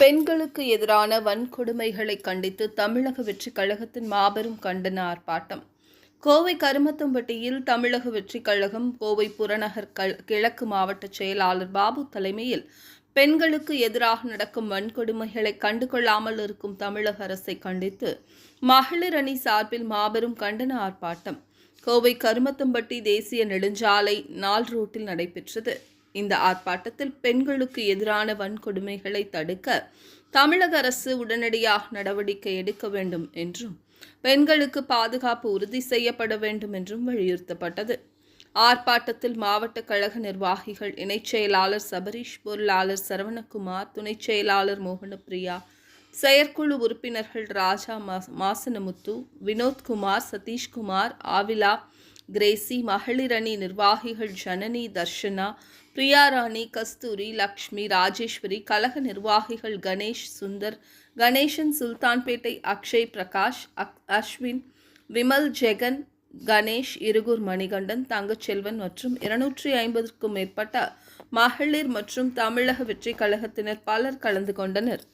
பெண்களுக்கு எதிரான வன்கொடுமைகளை கண்டித்து தமிழக வெற்றிக் கழகத்தின் மாபெரும் கண்டன ஆர்ப்பாட்டம் கோவை கருமத்தம்பட்டியில் தமிழக வெற்றிக் கழகம் கோவை புறநகர் கிழக்கு மாவட்ட செயலாளர் பாபு தலைமையில் பெண்களுக்கு எதிராக நடக்கும் வன்கொடுமைகளை கண்டுகொள்ளாமல் இருக்கும் தமிழக அரசை கண்டித்து மகளிர் அணி சார்பில் மாபெரும் கண்டன ஆர்ப்பாட்டம் கோவை கருமத்தம்பட்டி தேசிய நெடுஞ்சாலை நாள் ரோட்டில் நடைபெற்றது. இந்த ஆர்ப்பாட்டத்தில் பெண்களுக்கு எதிரான வன்கொடுமைகளை தடுக்க தமிழக அரசு உடனடியாக நடவடிக்கை எடுக்க வேண்டும் என்றும் பெண்களுக்கு பாதுகாப்பு உறுதி செய்யப்பட வேண்டும் என்றும் வலியுறுத்தப்பட்டது. ஆர்ப்பாட்டத்தில் மாவட்ட கழக நிர்வாகிகள் இணைச் செயலாளர் சபரீஷ் பொருளாளர் சரவணகுமார் துணைச் செயலாளர் மோகனப்பிரியா செயற்குழு உறுப்பினர்கள் ராஜா மாசனமுத்து வினோத்குமார் சதீஷ்குமார் ஆவிலா கிரேசி மகளிரணி நிர்வாகிகள் ஜனனி தர்ஷனா பிரியாராணி கஸ்தூரி லக்ஷ்மி ராஜேஸ்வரி கழக நிர்வாகிகள் கணேஷ் சுந்தர் கணேசன் சுல்தான்பேட்டை அக்ஷய் பிரகாஷ் அக்- அஸ்வின் விமல் ஜெகன் கணேஷ் இருகூர் மணிகண்டன் தங்கச்செல்வன் மற்றும் இருநூற்றி ஐம்பதுக்கும் மேற்பட்ட மகளிர் மற்றும் தமிழக வெற்றிக் கழகத்தினர் பலர் கலந்து கொண்டனர்.